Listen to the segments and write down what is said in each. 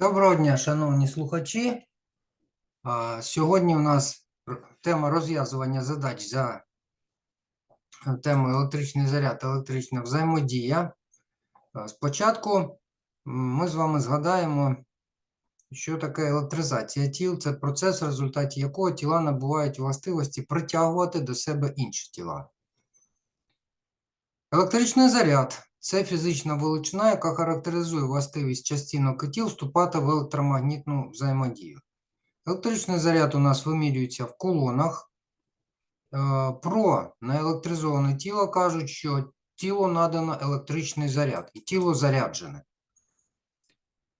Доброго дня, шановні слухачі. Сьогодні у нас тема розв'язування задач за е, темою електричний заряд, електрична взаємодія. Спочатку ми з вами згадаємо, що таке електризація тіл. Це процес, в результаті якого тіла набувають властивості притягувати до себе інші тіла. Електричний заряд це фізична величина, яка характеризує властивість частинок і тіл вступати в електромагнітну взаємодію. Електричний заряд у нас вимірюється в колонах. Е, Про неелектризоване тіло кажуть, що тілу надано електричний заряд і тіло заряджене.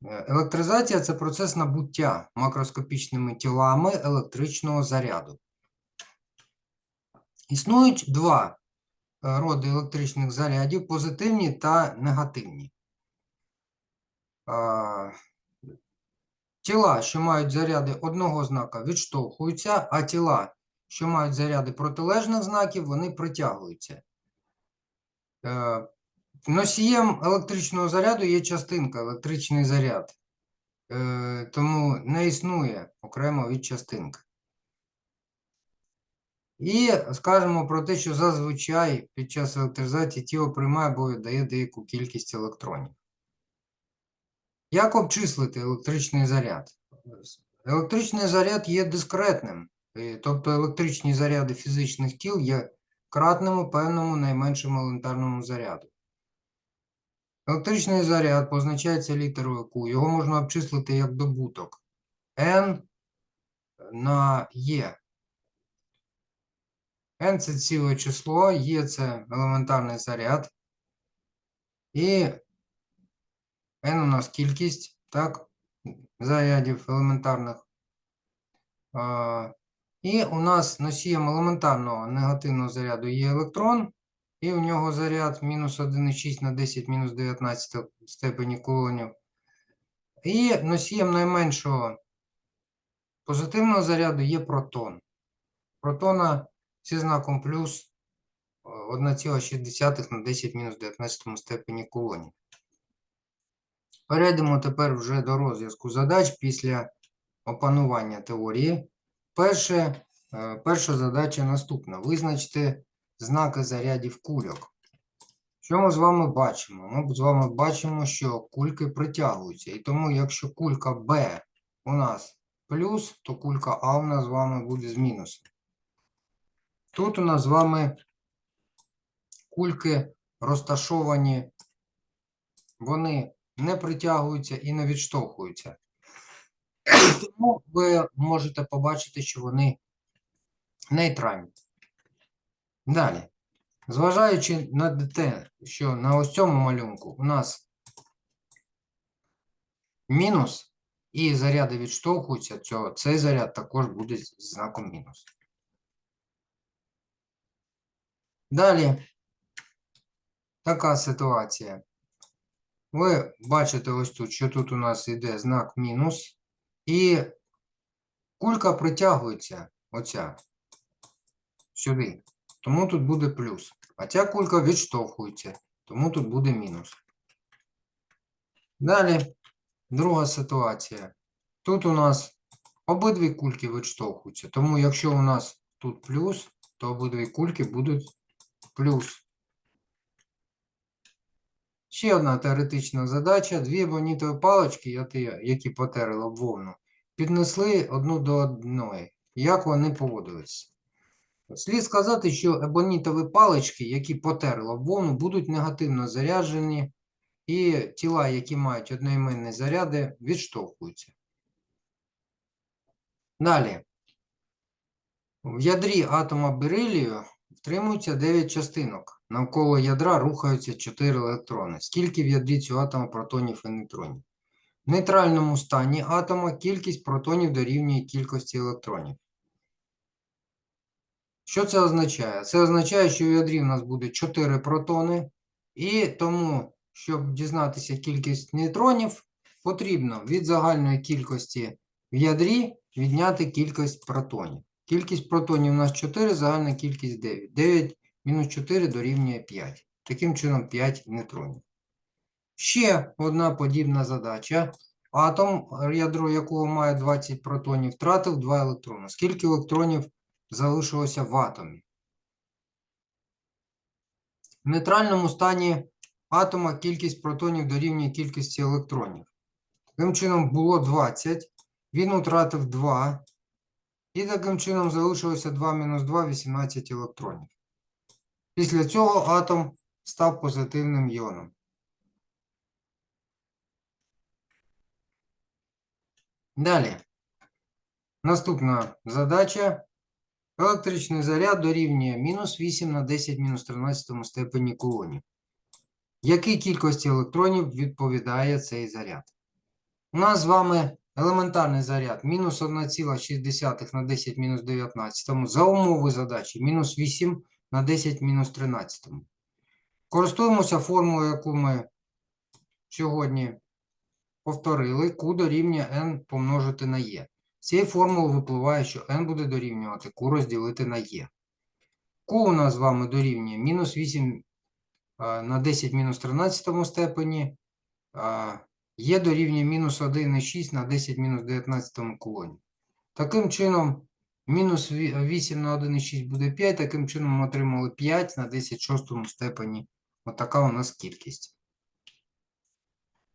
Е, Електризація це процес набуття макроскопічними тілами електричного заряду. Існують два роди електричних зарядів позитивні та негативні. Тіла, що мають заряди одного знака, відштовхуються, а тіла, що мають заряди протилежних знаків, вони притягуються. Е, Носієм електричного заряду є частинка, електричний заряд. Е, Тому не існує окремо від частинки. І скажемо про те, що зазвичай під час електризації тіло приймає або віддає деяку кількість електронів. Як обчислити електричний заряд? Електричний заряд є дискретним, тобто електричні заряди фізичних тіл є кратними певному найменшому елементарному заряду. Електричний заряд позначається літерою Q. Його можна обчислити як добуток N на E. N це ціле число, Е це елементарний заряд. І N у нас кількість, так, зарядів елементарних. І у нас носієм елементарного негативного заряду є електрон, і у нього заряд мінус 1,6 на 10 мінус 19 степені кулонів. І носієм найменшого позитивного заряду є протон. Протона зі знаком плюс е, 1,6 на 10 мінус 19 степені кулонів. Перейдемо тепер вже до розв'язку задач після опанування теорії. Перше, е, перша задача наступна. Визначте знаки зарядів кульок. Що ми з вами бачимо? Ми з вами бачимо, що кульки притягуються. І тому, якщо кулька Б у нас плюс, то кулька А у нас з вами буде з мінусом. Тут у нас з вами кульки розташовані, вони не притягуються і не відштовхуються. Тому ви можете побачити, що вони нейтральні. Далі. Зважаючи на те, що на ось цьому малюнку у нас мінус і заряди відштовхуються, цей заряд також буде знаком мінус. Далі така ситуація. Ви бачите ось тут, що тут у нас йде знак мінус, і кулька притягується оця сюди. Тому тут буде плюс. А ця кулька відштовхується, тому тут буде мінус. Далі друга ситуація. Тут у нас обидві кульки відштовхуються, тому якщо у нас тут плюс, то обидві кульки будуть плюс. Ще одна теоретична задача. Дві ебонітові палички, які- які потерли об вовну, піднесли одну до одної. Як вони поводилися? Слід сказати, що ебонітові палички, які потерли об вовну, будуть негативно заряджені, і тіла, які мають одноіменні заряди, відштовхуються. Далі. В ядрі атома берилію втримується 9 частинок. Навколо ядра рухаються 4 електрони. Скільки в ядрі цього атома протонів і нейтронів? В нейтральному стані атома кількість протонів дорівнює кількості електронів. Що це означає? Це означає, що в ядрі в нас буде 4 протони, і тому, щоб дізнатися кількість нейтронів, потрібно від загальної кількості в ядрі відняти кількість протонів. Кількість протонів у нас 4, загальна кількість 9. 9 мінус 4 дорівнює 5. Таким чином 5 нейтронів. Ще одна подібна задача. атом, ядро якого має 20 протонів, втратив 2 електрони. Скільки електронів залишилося в атомі? В нейтральному стані атома кількість протонів дорівнює кількості електронів. Таким чином було 20, він втратив 2, і таким чином залишилося 2 мінус 2 18 електронів. Після цього атом став позитивним іоном. Далі. Наступна задача. Електричний заряд дорівнює мінус 8 на 10 мінус 13 степені кулонів. Якій кількості електронів відповідає цей заряд? У нас з вами елементарний заряд мінус 1,6 на 10 мінус 19 за умови задачі мінус 8 на 10 мінус 13. Користуємося формулою, яку ми сьогодні повторили, Q дорівнює n помножити на e. З цієї формули випливає, що n буде дорівнювати Q розділити на e. Q у нас з вами дорівнює мінус 8 на 10 мінус 13 степені, e дорівнює мінус 1,6 на 10 мінус 19 колоні. Таким чином, мінус 8 на 1,6 буде 5, таким чином ми отримали 5 на 10 шостому степені. Отака у нас кількість.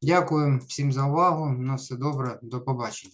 Дякую всім за увагу. На все добре. До побачення.